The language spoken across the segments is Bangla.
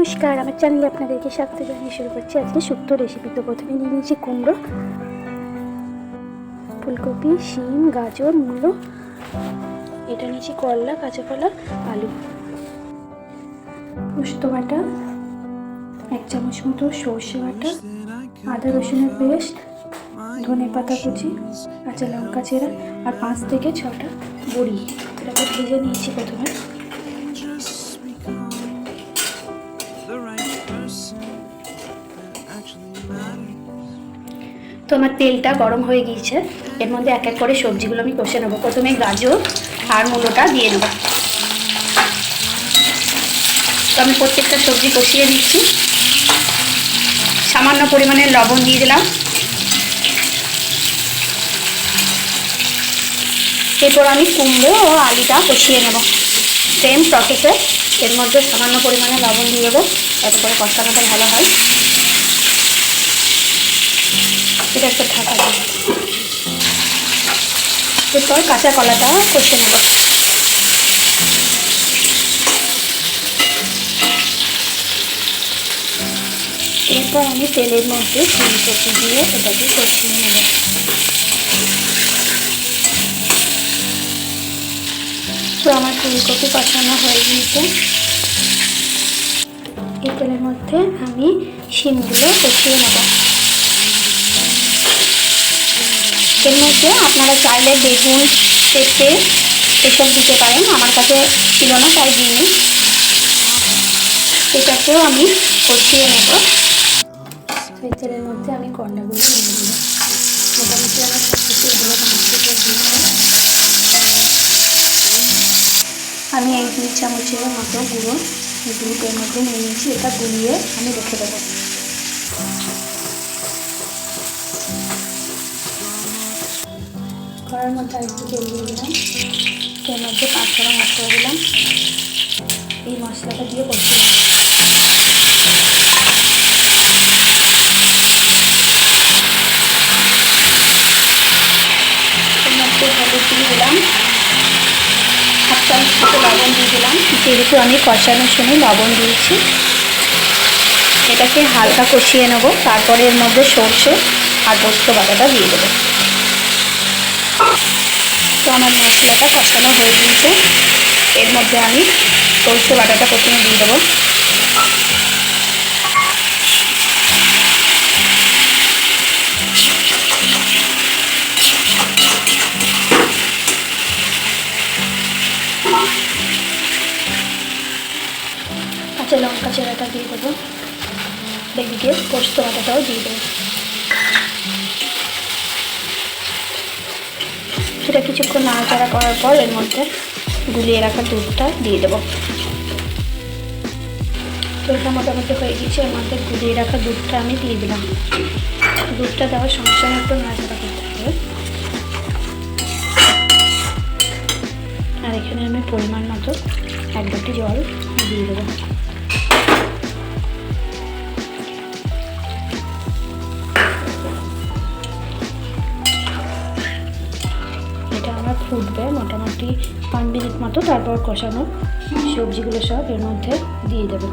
নমস্কার, আমার চ্যানেলে আপনাদেরকে স্বাগত জানিয়ে শুরু করছি আজকে শুক্তো রেসিপি তো প্রথমে নিয়ে নিয়েছি কুমড়ো, ফুলকপি, শিম, গাজর, মূলো। এটা নিয়েছি করলা, কাঁচা কলা, আলু। পোস্ত বাটা, এক চামচ মতো সর্ষে বাটা, আদা রসুনের পেস্ট, ধনে পাতা কুচি, কাঁচা লঙ্কা চেরা, আর পাঁচ থেকে ছটা বড়ি। এটাকে ভেজে নিয়েছি প্রথমে। তো আমার তেলটা গরম হয়ে গিয়েছে। এর মধ্যে এক এক করে সবজিগুলো আমি কষে নেব। প্রথমে গাজর আর মূলোটা দিয়ে নেব। তো আমি প্রত্যেকটা সবজি কষিয়ে দিচ্ছি সামান্য পরিমাণে লবণ দিয়ে দিলাম। এরপর আমি কুমড়ো ও আলুটা কষিয়ে নেব। সেম প্রসেসে এর মধ্যে সামান্য পরিমাণে লবণ দিয়ে দেবো। যাতে করে কষানোটা ভালো হয়। এটা একটা ঢাকা এরপর কাঁচা কলাটা কষে নেব। এরপর আমি তেলের মধ্যে ফুলকপি দিয়ে এটাকে কষিয়ে নেব। তো আমার ফুলকপি কষানো হয়ে গিয়েছে। এই তেলের মধ্যে আমি শিমগুলো কষিয়ে নেব। এর মধ্যে আপনারা চাইলে বেগুন, পেঁপে এসব দিতে পারেন। আমার কাছে ছিল না, তাই দিইনি। এটাকেও আমি কষিয়ে নেব। তেলের মধ্যে আমি কন্ডাগুলো নিয়ে নেব মোটামুটি আমার সব কিছু এগুলো আমি এই দুই চামচের মতো গুঁড়ো দুধের নিয়ে নিয়েছি, এটা গুলিয়ে আমি রেখে দেবো। কড়ার মধ্যে আরেকটু তেল দিয়ে দিলাম। তেল মধ্যে পাঁচ করে দিলাম। এই মশলাটা দিয়ে দিয়ে দিলাম। দিয়ে দিলাম। যেহেতু আমি কষানোর সময় লবণ দিয়েছি, এটাকে হালকা কষিয়ে নেব। তারপরে এর মধ্যে সর্ষে আর পোস্ত বাটাটা দিয়ে দেবো। তো আমার মশলাটা কষানো হয়ে গিয়েছে। এর মধ্যে আমি সর্ষে বাটাটা প্রথমে দিয়ে দেবো। কাঁচা লঙ্কা চেরাটা দিয়ে দেবো। এদিকে পোস্ত বাটাটাও দিয়ে দেবো। সেটা কিছুক্ষণ নাড়াচাড়া করার পর এর মধ্যে গুলিয়ে রাখা দুধটা দিয়ে দেবো। এটা মোটামুটি হয়ে গেছে, এর মধ্যে গুলিয়ে রাখা দুধটা আমি দিয়ে দিলাম। দুধটা দেওয়ার সঙ্গে সঙ্গে একটু নাড়াচাড়া করতে হবে। আর এখানে আমি পরিমাণ মতো এক বাটি জল দিয়ে দেবো। এটা আমার ফুটবে মোটামুটি পাঁচ মিনিট মতো, তারপর কষানো সবজিগুলো সব এর মধ্যে দিয়ে দেবো।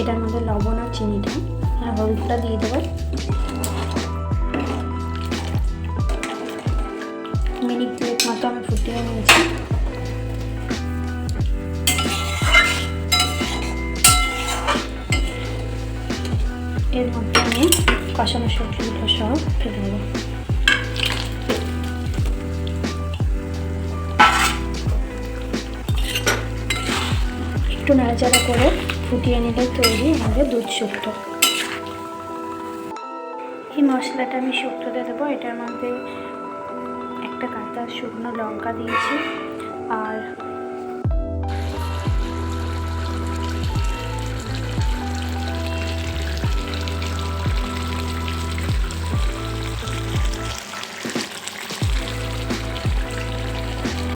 এটার মধ্যে লবণ আর চিনিটা, আর হলুদটা দিয়ে দেবো। মিনিট দুয়েক মতো আমি ফুটিয়ে নিয়েছি। এর মধ্যে আমি কষানো সবজিগুলো সব ফেলে দেবো। একটু নাড়াচাড়া করে ফুটিয়ে নিলে তৈরি আমাদের দুধ শুক্তো। এই মশলাটা আমি শুক্তোতে দেবো। এটার মধ্যে একটা কাঁচা শুকনো লঙ্কা দিয়েছি। আর